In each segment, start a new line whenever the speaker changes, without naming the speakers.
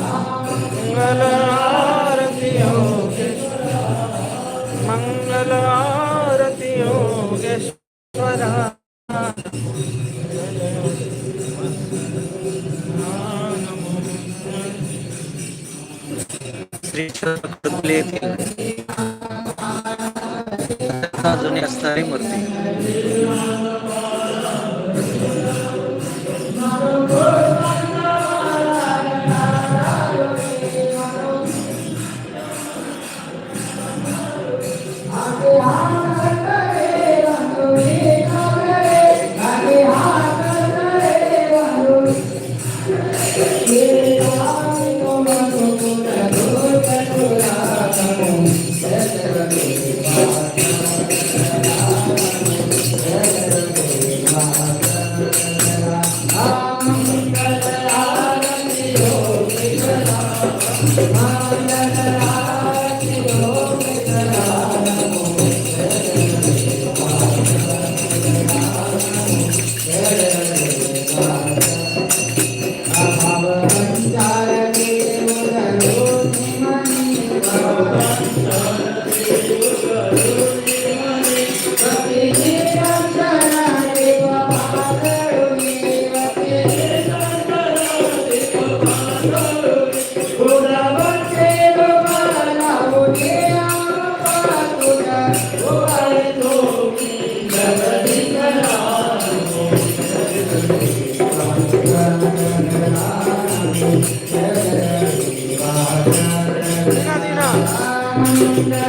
मंगल आरती हो मंगल आरती योगेश्वरा येथील जुनी असणारी मूर्ती
Good.
love.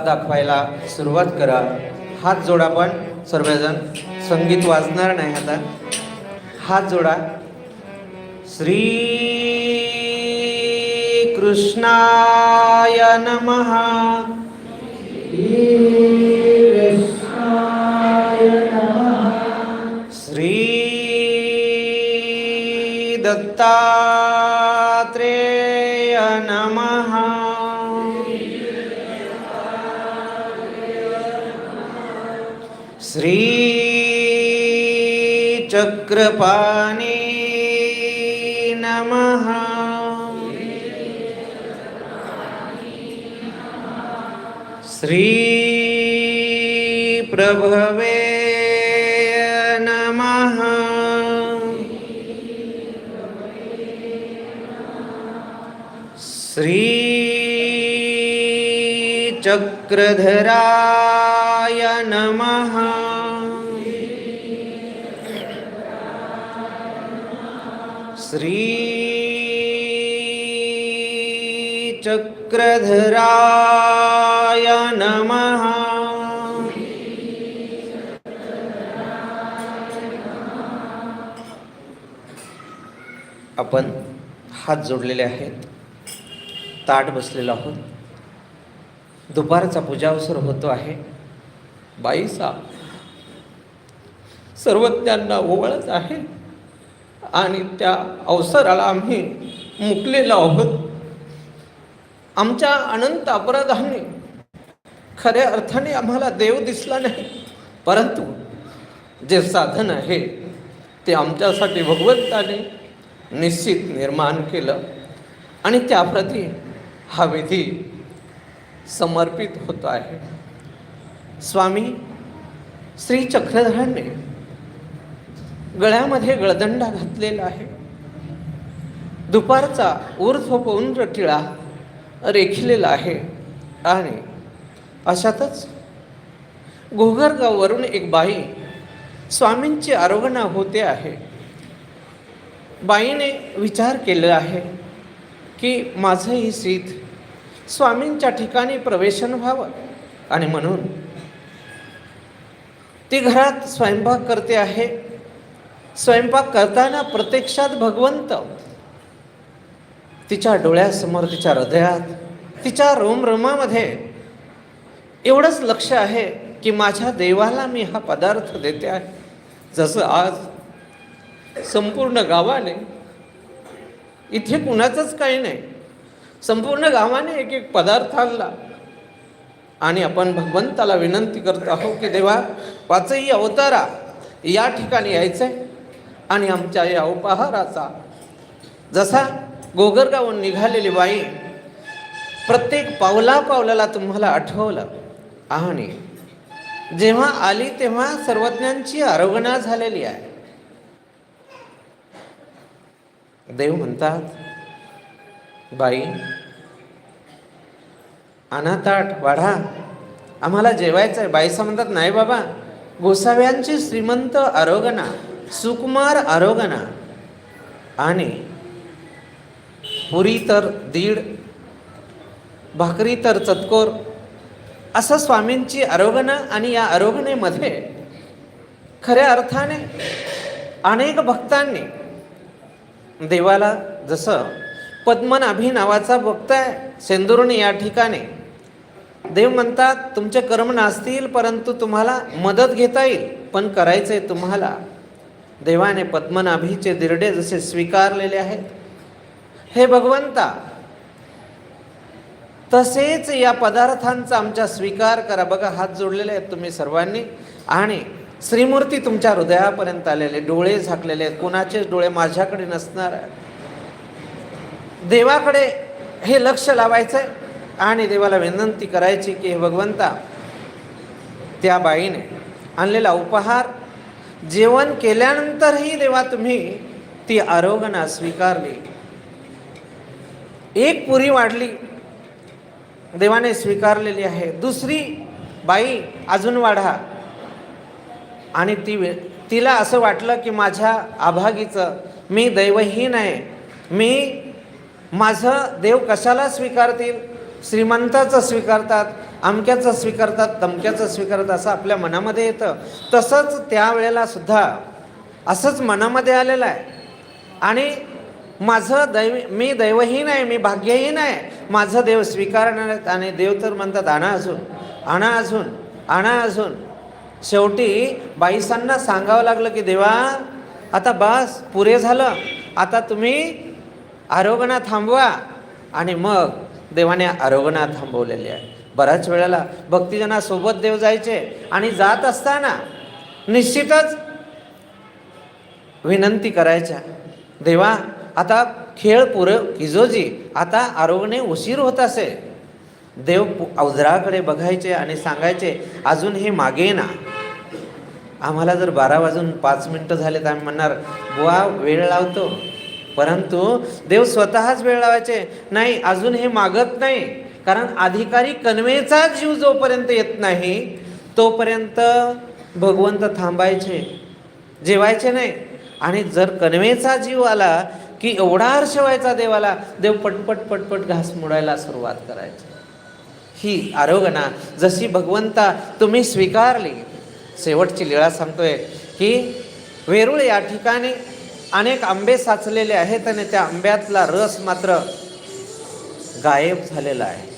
दाखवायला सुरुवात करा. हात जोडा पण. सर्वजण संगीत वाजणार नाही आता. हात जोडा. श्री कृष्णाय नम. श्री दत्ता कृपाने नमः। श्रीप्रभवे नमः। श्रीचक्रधराय नमः। श्रीचक्रधराय नमः। आपण हात जोडलेले आहेत ताट बसलेलो आहोत. दुपारचा पूजावसर होतो आहे. बाईसा सर्वज्ञांना ओवळत आहे. आणि त्या अवसराला आम्ही मुकलेलो आहोत. आमच्या अनंत अपराधाने खऱ्या अर्थाने आम्हाला देव दिसला नाही परंतु जे साधन आहे ते आमच्यासाठी भगवंताने निश्चित निर्माण केलं आणि त्याप्रती हा विधी समर्पित होत आहे. स्वामी श्री चक्रधरांनी गळ्यामध्ये गळदंडा घातलेला आहे. दुपारचा ऊर्ध्व पौंड्र टिळा रेखिलेला आहे आणि अशातच घोगरगाववरून एक बाई स्वामींची आरोगणा होते आहे. बाईने विचार केला आहे की माझं ही सीत स्वामींच्या ठिकाणी प्रवेशन व्हावं आणि म्हणून ती घरात स्वयंपाक करते आहे. स्वयंपाक करताना प्रत्यक्षात भगवंत. तिच्या डोळ्यासमोर तिच्या हृदयात तिच्या रोमरोमामध्ये एवढंच लक्ष आहे की माझ्या देवाला मी हा पदार्थ देते आहे. जसं आज संपूर्ण गावाने इथे कुणाचंच काही नाही. संपूर्ण गावाने एक एक पदार्थ आणला. आणि आपण भगवंताला विनंती करत आहोत की देवा पाचही अवतारा या ठिकाणी यायचंय. आणि आमच्या या उपहाराचा. जसा गोगरगावून निघालेली बाई प्रत्येक पावला पावलाला तुम्हाला आठवलं. आणि जेव्हा आली तेव्हा सर्वज्ञांची आरोगणा झालेली आहे. देव म्हणतात बाई अनाताट वाढा. आम्हाला जेवायचं आहे बाईसा म्हणतात नाही बाबा. गोसाव्यांची श्रीमंत आरोगणा सुकुमार आरोगणा आणि पुरी तर दीड भाकरी तर चतकोर असं स्वामींची आरोगणा आणि या आरोगणेमध्ये खऱ्या अर्थाने अनेक भक्तांनी देवाला जसं पद्मनाभी नावाचा भक्त आहे सेंदुर्णी या ठिकाणी. देव म्हणतात तुमचे कर्म नसतील परंतु तुम्हाला मदत घेता येईल पण करायचं आहे तुम्हाला. देवाने पद्मनाभीचे दिरडे जसे स्वीकारलेले आहेत. हे भगवंता तसेच या पदार्थांचा आमचा स्वीकार करा. बघा हात जोडलेले आहेत तुम्ही सर्वांनी. आणि श्रीमूर्ती तुमच्या हृदयापर्यंत आलेले डोळे झाकलेले आहेत. कुणाचेच डोळे माझ्याकडे नसणार देवाकडे हे लक्ष लावायचं आहे आणि देवाला विनंती करायची की हे भगवंता त्या बाईने आणलेला उपहार जेवण केल्यानंतरही देवा तुम्ही ती आरोगणा स्वीकारली. एक पुरी वाढली देवाने स्वीकारलेली आहे. दुसरी बाई अजून वाढा. आणि ती तिला असं वाटलं की माझ्या आभागीचं मी दैवहीन आहे. मी माझं देव कशाला स्वीकारतील? श्रीमंताचं स्वीकारतात अमक्याचं स्वीकारतात तमक्याचं स्वीकारतात असं आपल्या मनामध्ये येतं. तसंच त्यावेळेला सुद्धा असंच मनामध्ये आलेलं आहे. आणि माझं दैव मी दैवहीन आहे मी भाग्यहीन आहे. माझं देव स्वीकारणार आहेत आणि देव तर म्हणतात आणा अजून आणा अजून आणा अजून. शेवटी बाईसांना सांगावं लागलं की देवा आता बस पुरे झालं. आता तुम्ही आरोगणा थांबवा. आणि मग देवाने आरोगणा थांबवलेली आहे. बऱ्याच वेळेला भक्तिजनासोबत देव जायचे आणि जात असताना निश्चितच विनंती करायच्या देवा आता खेळ पुर किजोजी आता आरोग्यने उशीर होत असे. देव पु- अवजराकडे बघायचे आणि सांगायचे अजून हे मागे ना. आम्हाला जर बारा वाजून पाच मिनटं झाले तर आम्ही म्हणणार बुवा वेळ लावतो. परंतु देव स्वतःच वेळ लावायचे. नाही अजून हे मागत नाही. कारण अधिकारी कन्वेचा जीव जोपर्यंत येत नाही तोपर्यंत भगवंत थांबायचे जेवायचे नाही. आणि जर कन्वेचा जीव आला की एवढा हर्ष व्हायचा देवाला देव पटपट पटपट घास मुडायला सुरुवात करायची. ही आरोगणा जशी भगवंता तुम्ही स्वीकारली. शेवटची लीळा सांगतोय की वेरूळ या ठिकाणी अनेक आंबे साचलेले आहेत आणि त्या आंब्यातला रस मात्र गायब झालेला आहे.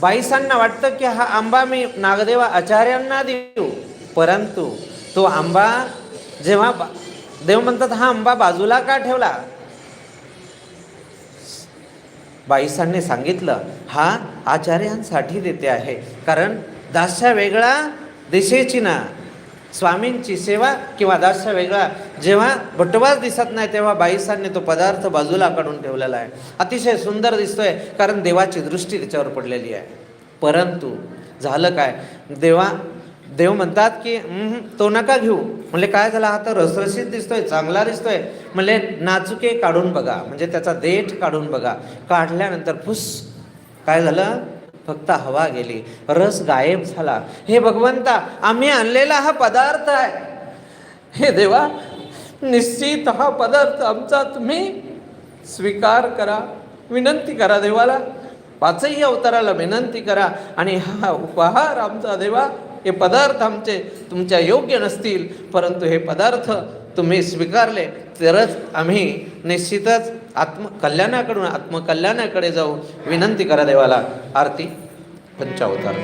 बाईसांना वाटतं की हा आंबा मी नागदेवा आचार्यांना देऊ परंतु तो आंबा जेव्हा देव म्हणतात हा आंबा बाजूला का ठेवला? बाईसांनी सांगितलं हा आचार्यांसाठी देते आहे कारण दास्या वेगळा दिशेची ना. स्वामींची सेवा किंवा दास्य वेगळा. जेव्हा भटवास दिसत नाही तेव्हा बाईसांनी तो पदार्थ बाजूला काढून ठेवलेला आहे. अतिशय सुंदर दिसतोय कारण देवाची दृष्टी त्याच्यावर पडलेली आहे. परंतु झालं काय? देवा देव म्हणतात की तो नका घेऊ. म्हणजे काय झालं? हा तर रसरशीत दिसतोय चांगला दिसतोय. म्हणजे नाचुके काढून बघा. म्हणजे त्याचा देठ काढून बघा. काढल्यानंतर फुस काय झालं? फक्त हवा गेली. रस गायब झाला. हे भगवंता आम्ही आणलेला हा पदार्थ आहे. हे देवा निश्चित हा पदार्थ आमचा तुम्ही स्वीकार करा. विनंती करा देवाला. पाचही अवताराला विनंती करा. आणि हा उपहार आमचा देवा हे पदार्थ आमचे तुमच्या योग्य नसतील. परंतु हे पदार्थ तुम्ही स्वीकारले. तरच आम्ही निश्चितच आत्मकल्याणाकडून आत्मकल्याणाकडे जाऊ विनंती करा देवाला. आरती पंचावतार.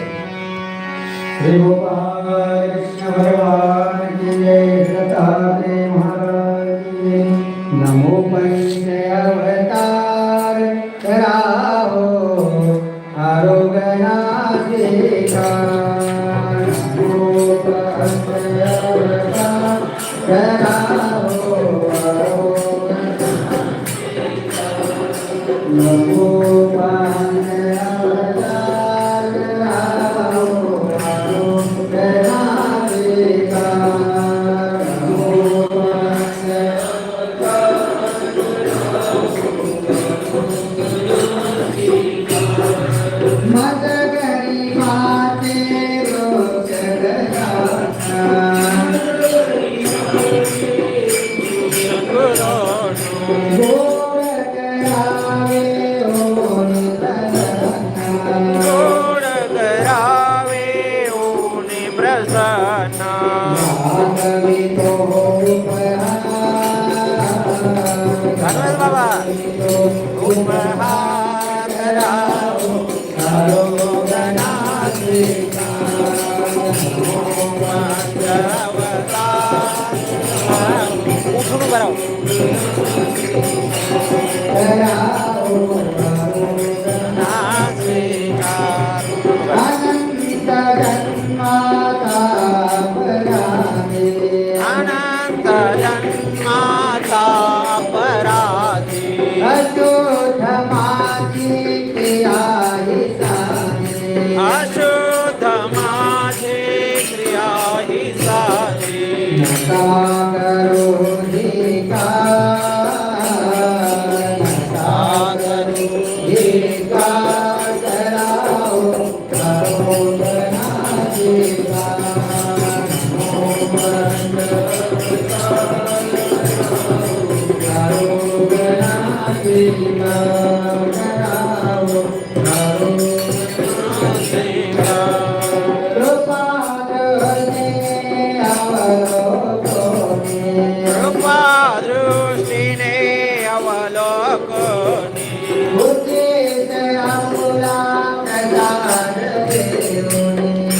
नमो
उठून
उभं राहू.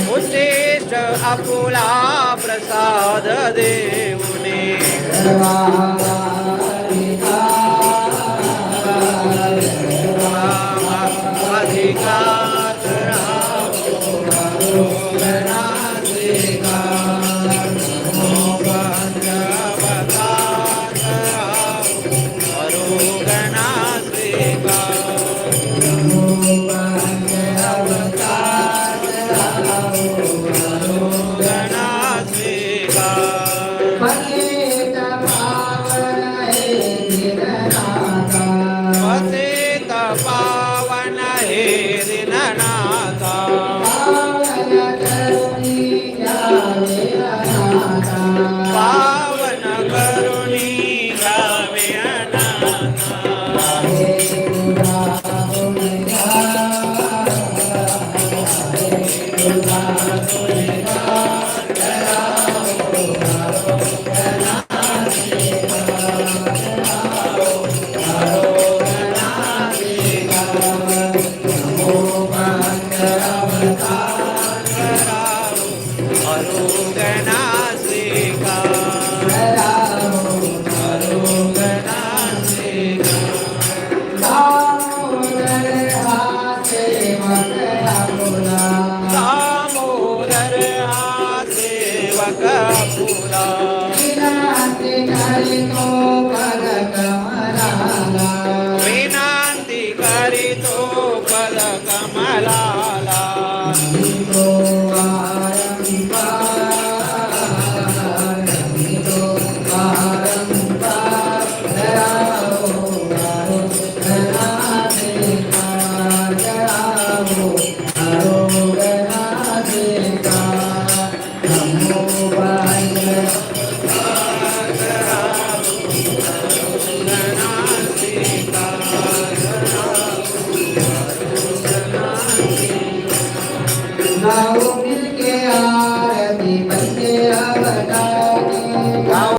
ઉશેષ અકુલા
પ્રસાદ દેવને સર્વા Thank
you.